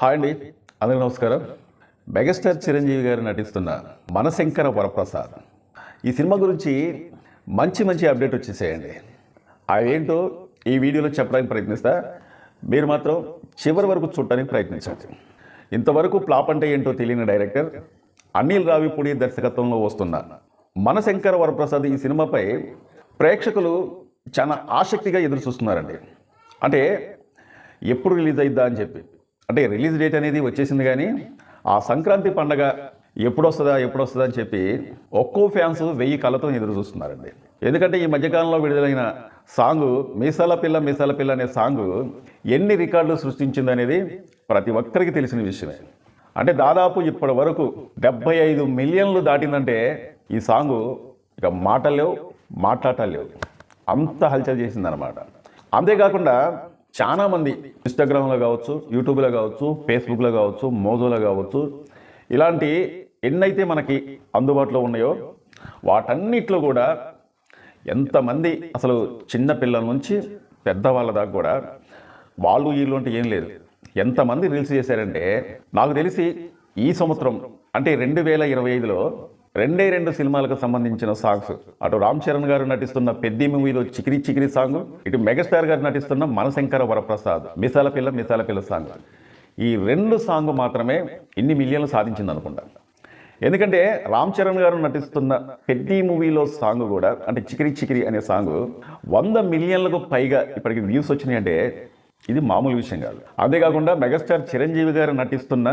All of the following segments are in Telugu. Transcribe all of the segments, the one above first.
హాయ్ అండి. అందరికీ నమస్కారం. మెగాస్టార్ చిరంజీవి గారు నటిస్తున్న మనశంకర వరప్రసాద్. ఈ సినిమా గురించి మంచి మంచి అప్డేట్ వచ్చేసేయండి. అవేంటో ఈ వీడియోలో చెప్పడానికి ప్రయత్నిస్తా. మీరు మాత్రం చివరి వరకు చూడటానికి ప్రయత్నించండి. ఇంతవరకు ప్లాప్ అంటే ఏంటో తెలియని డైరెక్టర్ అనిల్ రావిపూడి దర్శకత్వంలో వస్తున్న మనశంకర వరప్రసాద్ ఈ సినిమాపై ప్రేక్షకులు చాలా ఆసక్తిగా ఎదురు చూస్తున్నారండి అంటే ఎప్పుడు రిలీజ్ అయిద్దా అని చెప్పి. అంటే రిలీజ్ డేట్ అనేది వచ్చేసింది కానీ ఆ సంక్రాంతి పండగ ఎప్పుడు వస్తుందా ఎప్పుడు వస్తుందా అని చెప్పి ఒక్కో ఫ్యాన్స్ వెయ్యి కళ్ళతో ఎదురు చూస్తున్నారండి. ఎందుకంటే ఈ మధ్యకాలంలో విడుదలైన సాంగ్ మీసాల పిల్ల మీసాల పిల్ల అనే సాంగ్ ఎన్ని రికార్డులు సృష్టించింది అనేది ప్రతి ఒక్కరికి తెలిసిన విషయమే. అంటే దాదాపు ఇప్పటి వరకు డెబ్బై ఐదు మిలియన్లు దాటిందంటే ఈ సాంగ్ ఇక మాటలేవు మాట్లాడలేవు అంత హల్చల్ చేసిందనమాట అంతేకాకుండా చాలామంది ఇన్స్టాగ్రామ్లో కావచ్చు యూట్యూబ్లో కావచ్చు ఫేస్బుక్లో కావచ్చు మోజోలో కావచ్చు ఇలాంటి ఎన్నైతే మనకి అందుబాటులో ఉన్నాయో వాటన్నిట్లో కూడా ఎంతమంది అసలు చిన్న పిల్లల నుంచి పెద్దవాళ్ళ దాకా కూడా వాళ్ళు వీళ్ళు అంటే ఏం లేదు. ఎంతమంది రీల్స్ చేశారంటే నాకు తెలిసి ఈ సంవత్సరం అంటే రెండు వేల ఇరవై ఐదులో రెండే రెండు సినిమాలకు సంబంధించిన సాంగ్స్. అటు రామ్ చరణ్ గారు నటిస్తున్న పెద్ది మూవీలో చికిరి చికిరి సాంగ్ ఇటు మెగాస్టార్ గారు నటిస్తున్న మనశంకర వరప్రసాద్ మిసాల పిల్ల మిసాల పిల్ల సాంగ్. ఈ రెండు సాంగ్ మాత్రమే ఇన్ని మిలియన్లు సాధించింది అనుకుంటా ఎందుకంటే రామ్ చరణ్ గారు నటిస్తున్న పెద్ది మూవీలో సాంగ్ కూడా అంటే చికిరి చికిరి అనే సాంగ్ వంద మిలియన్లకు పైగా ఇప్పటికి వ్యూస్ వచ్చినాయి అంటే ఇది మామూలు విషయం కాదు. అంతేకాకుండా మెగాస్టార్ చిరంజీవి గారు నటిస్తున్న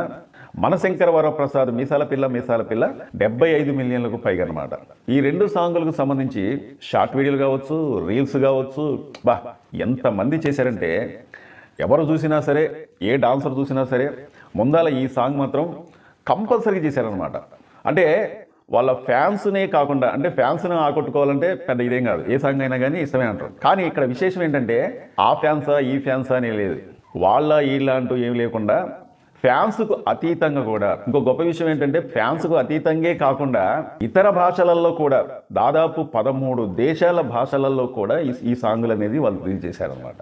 మనశంకర వరప్రసాద్ మీసాల పిల్ల మీసాల పిల్ల డెబ్బై ఐదు మిలియన్లకు పైగా అనమాట ఈ రెండు సాంగులకు సంబంధించి షార్ట్ వీడియోలు కావచ్చు రీల్స్ కావచ్చు బా ఎంతమంది చేశారంటే ఎవరు చూసినా సరే ఏ డాన్సర్ చూసినా సరే ముందాల ఈ సాంగ్ మాత్రం కంపల్సరీ చేశారనమాట అంటే వాళ్ళ ఫ్యాన్స్నే కాకుండా అంటే ఫ్యాన్స్ని ఆకట్టుకోవాలంటే పెద్ద ఇదేం కాదు. ఏ సాంగ్ అయినా కానీ ఇష్టమే అంటారు. కానీ ఇక్కడ విశేషం ఏంటంటే ఆ ఫ్యాన్సా ఈ ఫ్యాన్సా అని లేదు. వాళ్ళ వీళ్ళ అంటూ ఏమి లేకుండా ఫ్యాన్స్కు అతీతంగా కూడా ఇంకో గొప్ప విషయం ఏంటంటే ఫ్యాన్స్కు అతీతంగా కాకుండా ఇతర భాషలలో కూడా దాదాపు పదమూడు దేశాల భాషలలో కూడా ఈ ఈ సాంగులు అనేది వాళ్ళు రిలీజ్ చేశారనమాట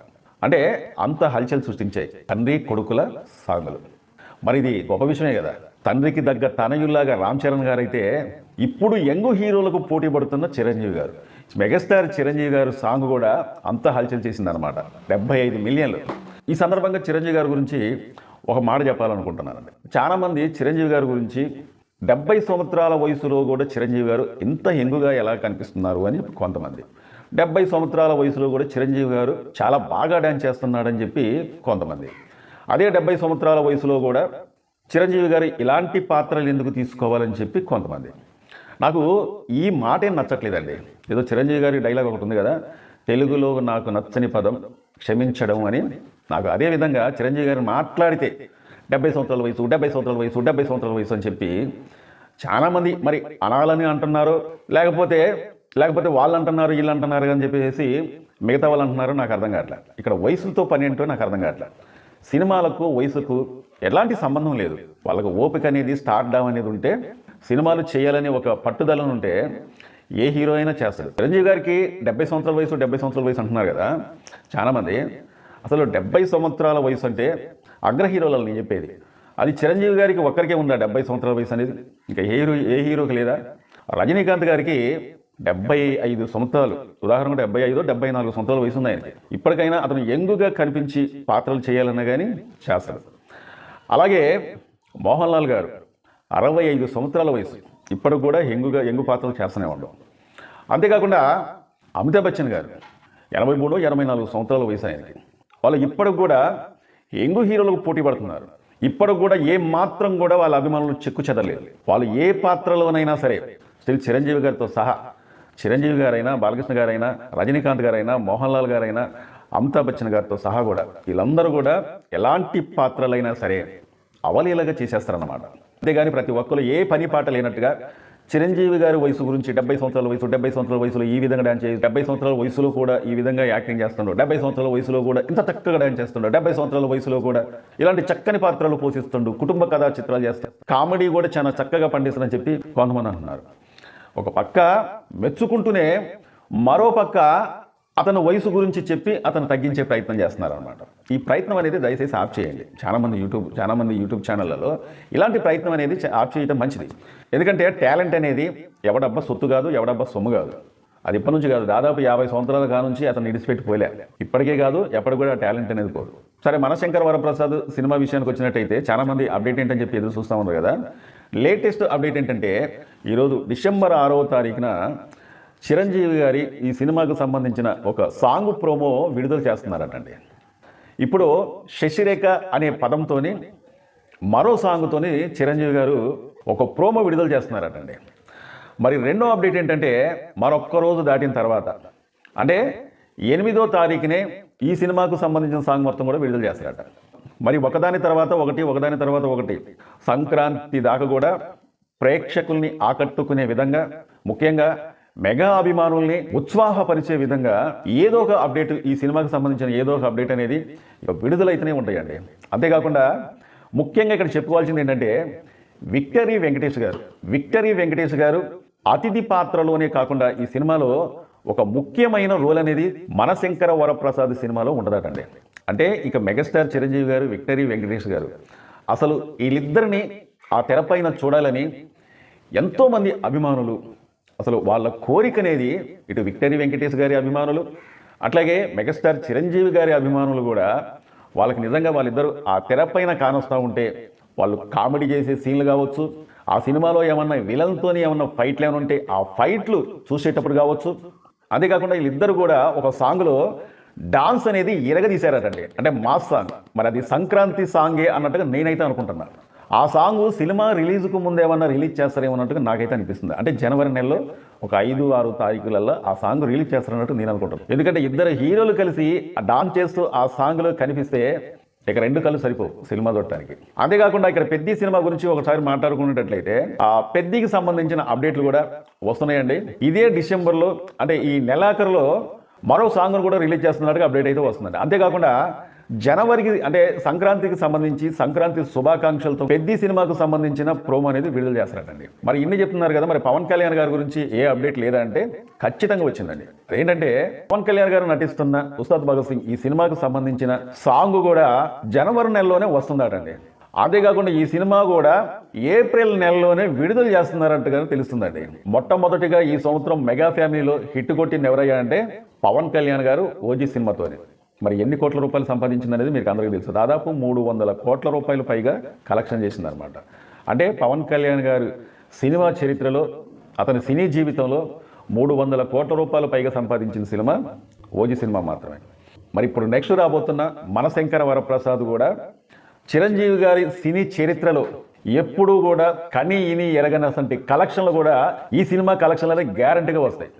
అంటే అంత హల్చల్ సృష్టించాయి. తండ్రి కొడుకుల సాంగులు. మరి ఇది గొప్ప విషయమే కదా. తండ్రికి దగ్గర తనయుల్లాగా రామ్ చరణ్ గారు అయితే ఇప్పుడు యంగ్ హీరోలకు పోటీ పడుతున్న చిరంజీవి గారు. మెగాస్టార్ చిరంజీవి గారు సాంగ్ కూడా అంత హల్చల్ చేసిందనమాట డెబ్బై ఐదు మిలియన్లు. ఈ సందర్భంగా చిరంజీవి గారి గురించి ఒక మాట చెప్పాలనుకుంటున్నానండి. చాలామంది చిరంజీవి గారి గురించి డెబ్బై సంవత్సరాల వయసులో కూడా చిరంజీవి గారు ఇంత యంగుగా ఎలా కనిపిస్తున్నారు అని కొంతమంది. డెబ్బై సంవత్సరాల వయసులో కూడా చిరంజీవి గారు చాలా బాగా డ్యాన్స్ చేస్తున్నాడని చెప్పి కొంతమంది. అదే డెబ్బై సంవత్సరాల వయసులో కూడా చిరంజీవి గారు ఇలాంటి పాత్రలు ఎందుకు తీసుకోవాలని చెప్పి కొంతమంది. నాకు ఈ మాట ఏం నచ్చట్లేదండి. ఏదో చిరంజీవి గారి డైలాగ్ ఒకటి ఉంది కదా తెలుగులో నాకు నచ్చని పదం క్షమించడం అని. నాకు అదే విధంగా చిరంజీవి గారు మాట్లాడితే డెబ్బై సంవత్సరాల వయసు డెబ్బై సంవత్సరాల వయసు డెబ్బై సంవత్సరాల వయసు అని చెప్పి చాలామంది మరి అనాలని అంటున్నారు. లేకపోతే లేకపోతే వాళ్ళు అంటున్నారు వీళ్ళు అంటున్నారు అని చెప్పేసి మిగతా వాళ్ళు అంటున్నారు నాకు అర్థం కావట్లేదు ఇక్కడ వయసుతో పని ఏంటో నాకు అర్థం కావట్లేదు సినిమాలకు వయసుకు ఎలాంటి సంబంధం లేదు. వాళ్ళకి ఓపిక అనేది స్టార్ట్ డౌన్ అనేది ఉంటే సినిమాలు చేయాలని ఒక పట్టుదల ఉంటే ఏ హీరో అయినా చేస్తాడు. చిరంజీవి గారికి డెబ్బై సంవత్సరాల వయసు డెబ్బై సంవత్సరాల వయసు అంటున్నారు కదా చాలామంది అసలు డెబ్బై సంవత్సరాల వయసు అంటే అగ్ర హీరోలలో నేను చెప్పేది. అది చిరంజీవి గారికి ఒక్కరికే ఉందా డెబ్బై సంవత్సరాల వయసు అనేది? ఇంకా ఏ హీరో ఏ హీరోకి లేదా? రజనీకాంత్ గారికి డెబ్బై ఐదు సంవత్సరాలు. ఉదాహరణకు డెబ్బై ఐదు డెబ్బై నాలుగు సంవత్సరాల వయసు ఉంది ఆయనకి. ఇప్పటికైనా అతను యంగుగా కనిపించి పాత్రలు చేయాలన్నా కానీ చేస్తాడు. అలాగే మోహన్ లాల్ గారు అరవై ఐదు సంవత్సరాల వయసు. ఇప్పటికి కూడా ఎంగుగా ఎంగు పాత్రలు చేస్తూనే ఉండవు. అంతేకాకుండా అమితాబ్ బచ్చన్ గారు ఎనభై మూడు ఎనభై నాలుగు సంవత్సరాల వయసు ఆయనకి. వాళ్ళు ఇప్పటికి కూడా యంగు హీరోలకు పోటీ పడుతున్నారు. ఇప్పటికి కూడా ఏ మాత్రం కూడా వాళ్ళ అభిమానులు చెక్కు చెదరలేదు. వాళ్ళు ఏ పాత్రలోనైనా సరే స్టిల్ చిరంజీవి గారితో సహా చిరంజీవి గారైనా బాలకృష్ణ గారైనా రజనీకాంత్ గారైనా మోహన్ లాల్ గారైనా అమితాబ్ బచ్చన్ గారితో సహా కూడా వీళ్ళందరూ కూడా ఎలాంటి పాత్రలైనా సరే అవలీలగా చేసేస్తారన్నమాట. అంతేగాని ప్రతి ఒక్కరు ఏ పని పాట లేనట్టుగా చిరంజీవి గారి వయసు గురించి డెబ్బై సంవత్సరాల వయసు డెబ్బై సంవత్సరాల వయసులో ఈ విధంగా డాన్స్ చేసి డెబ్బై సంవత్సరాల వయసులో కూడా ఈ విధంగా యాక్టింగ్ చేస్తుండో డెబ్బై సంవత్సరాల వయసులో కూడా ఇంత చక్కగా డాన్స్ చేస్తుండో డెబ్బై సంవత్సరాల వయసులో కూడా ఇలాంటి చక్కని పాత్రలు పోషిస్తుండు కుటుంబ కథా చిత్రాలు చేస్తాడు కామెడీ కూడా చాలా చక్కగా పండిస్తుందని చెప్పి కొంతమంది అంటున్నారు. ఒక పక్క మెచ్చుకుంటూనే మరో పక్క అతను వయసు గురించి చెప్పి అతను తగ్గించే ప్రయత్నం చేస్తున్నారు అనమాట ఈ ప్రయత్నం అనేది దయచేసి ఆఫ్ చేయండి. చాలామంది యూట్యూబ్ చాలామంది యూట్యూబ్ ఛానళ్ళలో ఇలాంటి ప్రయత్నం అనేది ఆఫ్ చేయడం మంచిది. ఎందుకంటే టాలెంట్ అనేది ఎవడబ్బా సొత్తు కాదు ఎవడబ్బా సొమ్ము కాదు. అది ఇప్పటి నుంచి కాదు. దాదాపు యాభై సంవత్సరాల కాడ నుంచి అతను ఇడిచిపెట్టి పోలే. ఇప్పటికే కాదు ఎప్పటి కూడా టాలెంట్ అనేది పోదు. సరే మనశంకర్ వరప్రసాద్ సినిమా విషయానికి వచ్చినట్టయితే చాలామంది అప్డేట్ ఏంటని చెప్పి ఎదురు చూస్తూ ఉన్నారు కదా. లేటెస్ట్ అప్డేట్ ఏంటంటే ఈరోజు డిసెంబర్ ఆరవ తారీఖున చిరంజీవి గారి ఈ సినిమాకు సంబంధించిన ఒక సాంగ్ ప్రోమో విడుదల చేస్తున్నారటండి. ఇప్పుడు శశిరేఖ అనే పదంతోని మరో సాంగ్తోని చిరంజీవి గారు ఒక ప్రోమో విడుదల చేస్తున్నారటండి. మరి రెండో అప్డేట్ ఏంటంటే మరొక్క రోజు దాటిన తర్వాత అంటే ఎనిమిదో తారీఖునే ఈ సినిమాకు సంబంధించిన సాంగ్ మొత్తం కూడా విడుదల చేస్తారట. మరి ఒకదాని తర్వాత ఒకటి ఒకదాని తర్వాత ఒకటి సంక్రాంతి దాకా కూడా ప్రేక్షకుల్ని ఆకట్టుకునే విధంగా ముఖ్యంగా మెగా అభిమానుల్ని ఉత్సాహపరిచే విధంగా ఏదో ఒక అప్డేట్ ఈ సినిమాకి సంబంధించిన ఏదో ఒక అప్డేట్ అనేది ఇక విడుదలైతేనే ఉంటాయండి. అంతేకాకుండా ముఖ్యంగా ఇక్కడ చెప్పుకోవాల్సింది ఏంటంటే విక్టరీ వెంకటేష్ గారు విక్టరీ వెంకటేష్ గారు అతిథి పాత్రలోనే కాకుండా ఈ సినిమాలో ఒక ముఖ్యమైన రోల్ అనేది మనశంకర వరప్రసాద్ సినిమాలో ఉండదటండి. అంటే ఇక మెగాస్టార్ చిరంజీవి గారు విక్టరీ వెంకటేష్ గారు అసలు వీళ్ళిద్దరిని ఆ తెరపైన చూడాలని ఎంతోమంది అభిమానులు అసలు వాళ్ళ కోరిక అనేది ఇటు విక్టరీ వెంకటేష్ గారి అభిమానులు అట్లాగే మెగాస్టార్ చిరంజీవి గారి అభిమానులు కూడా వాళ్ళకి నిజంగా వాళ్ళిద్దరూ ఆ తెరపైన కానొస్తూ ఉంటే వాళ్ళు కామెడీ చేసే సీన్లు కావచ్చు ఆ సినిమాలో ఏమన్నా విలన్తోని ఏమన్నా ఫైట్లు ఏమైనా ఉంటే ఆ ఫైట్లు చూసేటప్పుడు కావచ్చు. అంతేకాకుండా వీళ్ళిద్దరు కూడా ఒక సాంగ్లో డాన్స్ అనేది ఇరగదీశారటండి. అంటే మాస్ సాంగ్. మరి అది సంక్రాంతి సాంగే అన్నట్టుగా నేనైతే అనుకుంటున్నాను ఆ సాంగ్ సినిమా రిలీజ్కు ముందు ఏమన్నా రిలీజ్ చేస్తారేమన్నట్టుగా నాకైతే అనిపిస్తుంది. అంటే జనవరి నెలలో ఒక ఐదు ఆరు తారీఖులలో ఆ సాంగ్ రిలీజ్ చేస్తారన్నట్టు నేను అనుకుంటాను ఎందుకంటే ఇద్దరు హీరోలు కలిసి ఆ డాన్స్ చేస్తూ ఆ సాంగ్లో కనిపిస్తే ఇక రెండు కళ్ళు సరిపోవు సినిమా చూడటానికి. అంతేకాకుండా ఇక్కడ పెద్ద సినిమా గురించి ఒకసారి మాట్లాడుకునేటట్లయితే ఆ పెద్దికి సంబంధించిన అప్డేట్లు కూడా వస్తున్నాయండి. ఇదే డిసెంబర్లో అంటే ఈ నెలాఖరులో మరో సాంగ్ను కూడా రిలీజ్ చేస్తున్నట్టుగా అప్డేట్ అయితే వస్తుందండి. అంతేకాకుండా జనవరికి అంటే సంక్రాంతికి సంబంధించి సంక్రాంతి శుభాకాంక్షలతో పెద్ద సినిమాకు సంబంధించిన ప్రోమో అనేది విడుదల చేస్తారటండి. మరి ఇన్ని చెప్తున్నారు కదా మరి పవన్ కళ్యాణ్ గారి గురించి ఏ అప్డేట్ లేదా అంటే ఖచ్చితంగా వచ్చిందండి. ఏంటంటే పవన్ కళ్యాణ్ గారు నటిస్తున్న ఉస్తాద్ భగత్ సింగ్ ఈ సినిమాకు సంబంధించిన సాంగ్ కూడా జనవరి నెలలోనే వస్తుందటండి. అంతేకాకుండా ఈ సినిమా కూడా ఏప్రిల్ నెలలోనే విడుదల చేస్తున్నారంటగా తెలుస్తుందండి. మొట్టమొదటిగా ఈ సంవత్సరం మెగా ఫ్యామిలీలో హిట్ కొట్టింది ఎవరయ్యా అంటే పవన్ కళ్యాణ్ గారు ఓజీ సినిమాతోనే. మరి ఎన్ని కోట్ల రూపాయలు సంపాదించింది అనేది మీకు అందరికీ తెలుసు. దాదాపు మూడు వందల కోట్ల రూపాయలు పైగా కలెక్షన్ చేసిందనమాట అంటే పవన్ కళ్యాణ్ గారు సినిమా చరిత్రలో అతని సినీ జీవితంలో మూడు వందల కోట్ల రూపాయలు పైగా సంపాదించిన సినిమా ఓజీ సినిమా మాత్రమే. మరి ఇప్పుడు నెక్స్ట్ రాబోతున్న మనశంకర వరప్రసాద్ కూడా చిరంజీవి గారి సినీ చరిత్రలో ఎప్పుడూ కూడా కని ఇని ఎరగనసంటి కలెక్షన్లు కూడా ఈ సినిమా కలెక్షన్లనే గ్యారంటీగా వస్తాయి.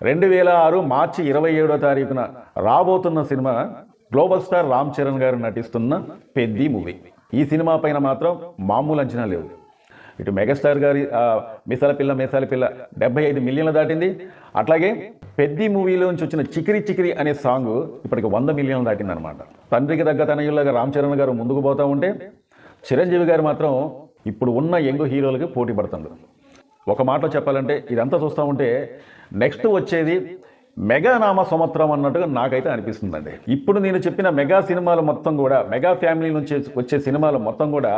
రెండు వేల ఆరు మార్చి ఇరవై ఏడో తారీఖున రాబోతున్న cinema global star Ram Charan గారు నటిస్తున్న పెద్ది మూవీ. ఈ సినిమా పైన మాత్రం మామూలు అంచనా లేవు. ఇటు మెగాస్టార్ గారి మిసాల పిల్ల మిసాల పిల్ల డెబ్బై ఐదు మిలియన్లు దాటింది. అట్లాగే పెద్ది మూవీలోంచి వచ్చిన చికిరి చికిరి అనే సాంగ్ ఇప్పటికి వంద మిలియన్లు దాటింది అనమాట తండ్రికి తగ్గ తనయుల్లాగా రామ్ చరణ్ గారు ముందుకు పోతూ ఉంటే చిరంజీవి గారు మాత్రం ఇప్పుడు ఉన్న యంగ్ హీరోలకి పోటీ పడుతున్నారు ఒక మాటలో చెప్పాలంటే ఇదంతా చూస్తూ ఉంటే నెక్స్ట్ వచ్చేది మెగా నామ సంవత్సరం అన్నట్టుగా నాకైతే అనిపిస్తుందండి. ఇప్పుడు నేను చెప్పిన మెగా సినిమాలు మొత్తం కూడా మెగా ఫ్యామిలీ నుంచి వచ్చే సినిమాలు మొత్తం కూడా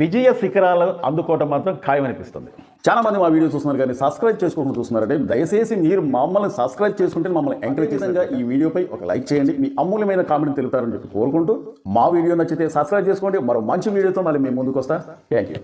విజయ శిఖరాలు అందుకోవటం మాత్రం ఖాయమనిపిస్తుంది. చాలా మంది మా వీడియో చూస్తున్నారు కానీ సబ్స్క్రైబ్ చేసుకోకుండా చూస్తున్నారంటే దయచేసి మీరు మమ్మల్ని సబ్స్క్రైబ్ చేసుకుంటే మమ్మల్ని ఎంకరేజ్ చేసినగా ఈ వీడియోపై ఒక లైక్ చేయండి. మీ అమూల్యమైన కామెంట్ తెలుపుతారని చెప్పి కోరుకుంటూ మా వీడియో నచ్చితే సబ్స్క్రైబ్ చేసుకోండి. మరో మంచి వీడియోతో మళ్ళీ మేము ముందుకు వస్తా. Thank you